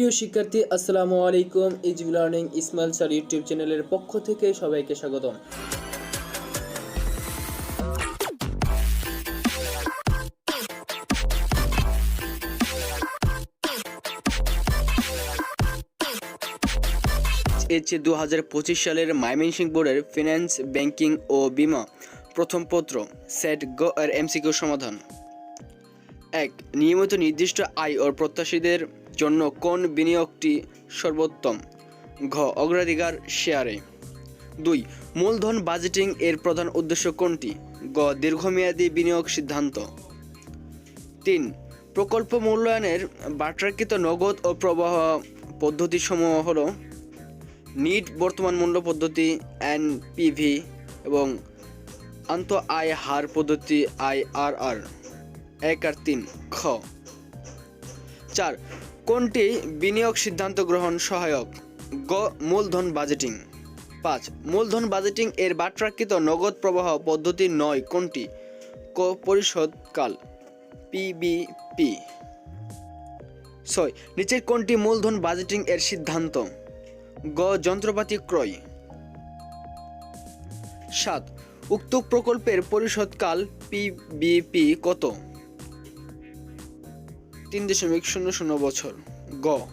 প্রিয় শিক্ষার্থী, আসসালামু আলাইকুম। Easy learning Ismail sir YouTube চ্যানেলের পক্ষ থেকে সবাইকে স্বাগতম। এছে দু হাজার পঁচিশ সালের ময়মনসিংহ বোর্ডের ফিনান্স ব্যাংকিং ও বিমা প্রথম পত্র সেট গ এর এমসিকিউ সমাধান। এক, নিয়মিত নির্দিষ্ট আয় ও প্রত্যাশীদের জন্য কোন বিনিয়োগটি সর্বোত্তম? ঘ, অগ্রাধিকার শেয়ারে। দুই, মূলধন বাজেটিং এর প্রধান উদ্দেশ্য কোনটি? গ, দীর্ঘমেয়াদী বিনিয়োগ সিদ্ধান্ত। তিন, প্রকল্প মূল্যায়নের বাট্রাকৃত নগদ ও প্রবাহ পদ্ধতিসমূহ হল নিট বর্তমান মূল্য পদ্ধতি এনপিভি এবং আন্ত আয় হার পদ্ধতি আইআরআর এক আর তিন, খ। চার কোনটি বিনিয়োগ সিদ্ধান্ত গ্রহণ সহায়ক? গ. মূলধন বাজেটিং। পাঁচ. মূলধন বাজেটিং এর বাট্রাকৃত নগদ প্রবাহ পদ্ধতি নয়, কোনটি? ক. পরিশোধকাল পিবিপি ছয়. নিচের কোনটি মূলধন বাজেটিং এর সিদ্ধান্ত? গ. যন্ত্রপাতি ক্রয়। সাত. উক্ত প্রকল্পের পরিশোধকাল পিবিপি কত? তিন দশমিক শূন্য শূন্য বছর। গ।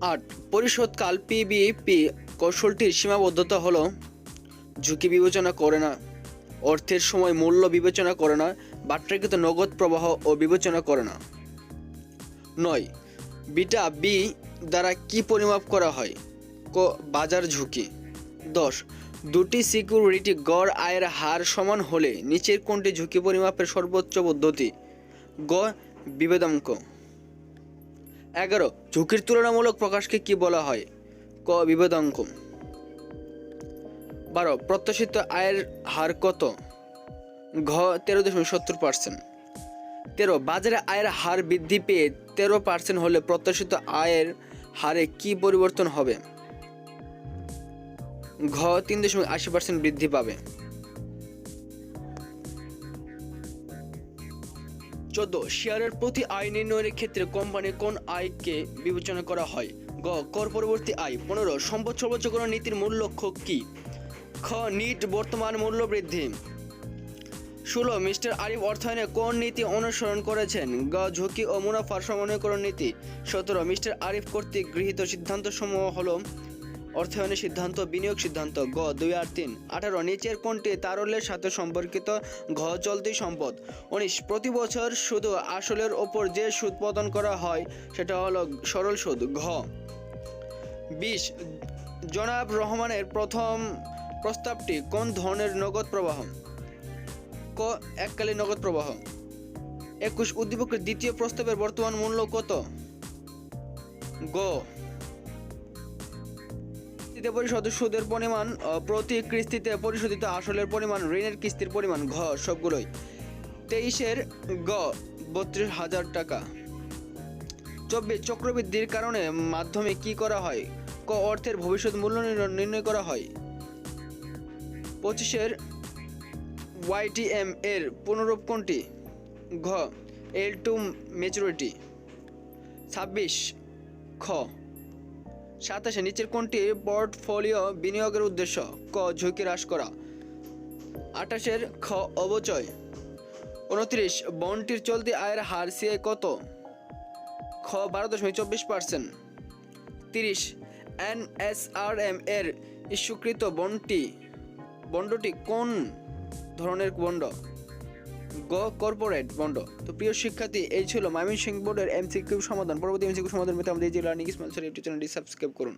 আট। পরিশোধকাল পিবিপি কৌশলটির সীমাবদ্ধতা হল ঝুঁকি বিবেচনা করে না, অর্থের সময় মূল্য বিবেচনা করে না, বাট্রাকৃত নগদ প্রবাহ ও বিবেচনা করে না। নয়। বিটা বি দ্বারা কি পরিমাপ করা হয়? ক। বাজার ঝুঁকি। দশ। দুটি সিকিউরিটি গড় আয়ের হার সমান হলে নিচের কোনটি ঝুঁকি পরিমাপের সর্বোচ্চ পদ্ধতি? গ, বিবেদাঙ্ক। এগারো, ঝুঁকির তুলনামূলক প্রকাশকে কি বলা হয়? ক, বিবেদাঙ্ক। বারো, প্রত্যাশিত আয়ের হার কত? ঘ, তেরো দশমিক সত্তর পার্সেন্ট। তেরো, বাজারে আয়ের হার বৃদ্ধি পেয়ে তেরো পার্সেন্ট হলে প্রত্যাশিত আয়ের হারে কি পরিবর্তন হবে? ঘ, তিন দশমিক আশি পার্সেন্ট বৃদ্ধি পাবে। চোদ্দ, শেয়ারের প্রতি আয় নির্ণয়ের ক্ষেত্রে কোম্পানি কোন আয়কে বিবেচনা করা হয়? গ, কর পরবর্তী আয়। পনেরো, সম্পদ সর্বোচ্চকরণ নীতির মূল লক্ষ্য কি? খ, নিট বর্তমান মূল্য বৃদ্ধি। ষোলো, মিস্টার আরিফ অর্থায়নে কোন নীতি অনুসরণ করেছেন? গ, ঝুঁকি ও মুনাফার সমন্বয়করণ নীতি। সতেরো, মিস্টার আরিফ কর্তৃক গৃহীত সিদ্ধান্তসমূহ হলো অর্থায়নের সিদ্ধান্ত, বিনিয়োগ সিদ্ধান্ত, গ, দুই আর তিন। আঠারো, নিচের কোনটি তারল্যের সাথে সম্পর্কিত? ঘ, চলতি সম্পদ। উনিশ, প্রতি বছর শুধু আসলের ওপর যে সুদ প্রদান করা হয়, সেটা হলো সরল সুদ, ঘ। বিশ, জনাব রহমানের প্রথম প্রস্তাবটি কোন ধরনের নগদ প্রবাহ? ক এককালীন নগদ প্রবাহ। একুশ, উদ্দীপকের দ্বিতীয় প্রস্তাবের বর্তমান মূল্য কত? গ কিস্তিতে পরিশোধ, সুদের পরিমাণ প্রতি কিস্তিতে পরিশোধিত আসলের পরিমাণ, ঋণের কিস্তির পরিমাণ, ঘ, সবগুলোই। তেইশের গ, বত্রিশ হাজার টাকা। চব্বিশ, চক্রবৃদ্ধির কারণে মাধ্যমে কি করা হয়? ক, অর্থের ভবিষ্যৎ মূল্য নির্ণয় করা হয়। পঁচিশের ওয়াইটিএম এর পুনরূপ কোনটি? ঘ, এল টু ম্যাচুরিটি ছাব্বিশ, খ সাতাশে নিচের কোনটি পোর্টফোলিও বিনিয়োগের উদ্দেশ্য? ক, ঝুঁকি হ্রাস করা। আঠাশের খ, অবচয়। উনত্রিশ, বন্ডটির চলতি আয়ের হার সিএ কত? খ, বারো দশমিক চব্বিশ পার্সেন্ট। তিরিশ এনএসআরএম এর ইস্যুকৃত বন্ডটি বন্ডটি কোন ধরনের বন্ড? গ কর্পোরেট বন্ড তো প্রিয় শিক্ষার্থী, এই ছিল ময়মনসিংহ বোর্ডের এমসিকিউ সমাধান। পরবর্তী এমসিকিউ সমাধান পেতে আমাদের যে লার্নিং স্যার ইউটিউব চ্যানেলটি সাবস্ক্রাইব করুন।